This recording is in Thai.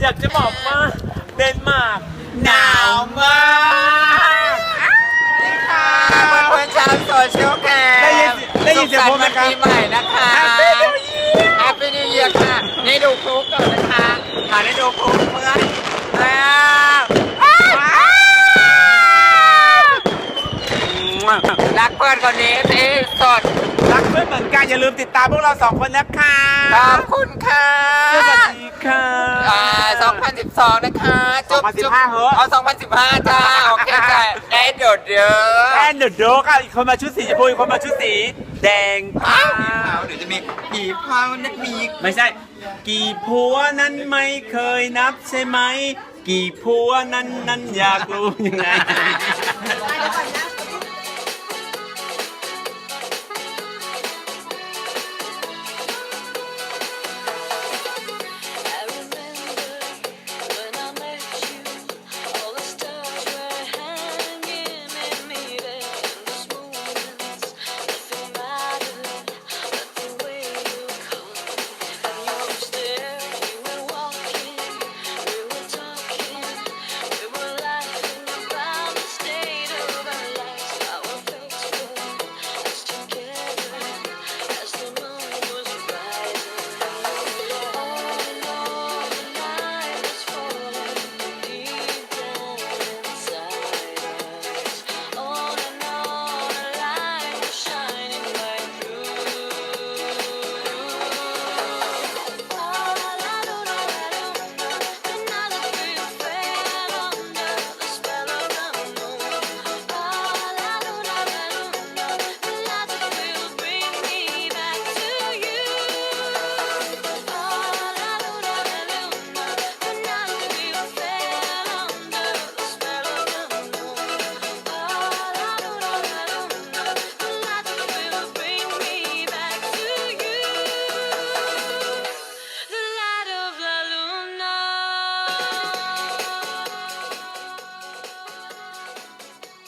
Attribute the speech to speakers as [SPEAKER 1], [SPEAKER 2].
[SPEAKER 1] อยากจะบอกว่าเดนมาร์กหนาวมาก
[SPEAKER 2] ค่ะเพื่อนๆชาวโซเชียลแคร์
[SPEAKER 1] ได้ยินได้ยินเสียงผมไหมครับ
[SPEAKER 2] สุขสันต์วันปีใหม่นะคะ
[SPEAKER 1] Happy New Year
[SPEAKER 2] แฮปปี้นิวเยียร์ค่ะ นี่ดูคลุกก่อนนะคะหาได้ดูคลุกเพื่อนแล้วรักเพื่อนคนนี้ที่สุด
[SPEAKER 1] รักเพื่อนเหมือนกันอย่าลืมติดตามพวกเราสองคนนะคะ
[SPEAKER 2] ขอบคุณค่ะ
[SPEAKER 1] สวัสดีค่ะ
[SPEAKER 2] อ่า 2012 นะคะจุ๊บจุ๊บ
[SPEAKER 1] 2015เหอะ
[SPEAKER 2] เอา2015จ้าโอเคจ้าเอ็ดเดี๋ยวเดี๋ยว
[SPEAKER 1] แอนเดอะโดกอะอีกคนมาชุดสีชมพูอีกคนมาชุดสี แดง
[SPEAKER 2] อ้า
[SPEAKER 1] ค่ะ
[SPEAKER 2] วเดี๋ยวจะมีผีเผานักมี
[SPEAKER 1] ไม่ใช่ กี่ผัวนั้นไม่เคยนับใช่ไหม กี่ผัวนั้นนั้นอยากรู้ยังไง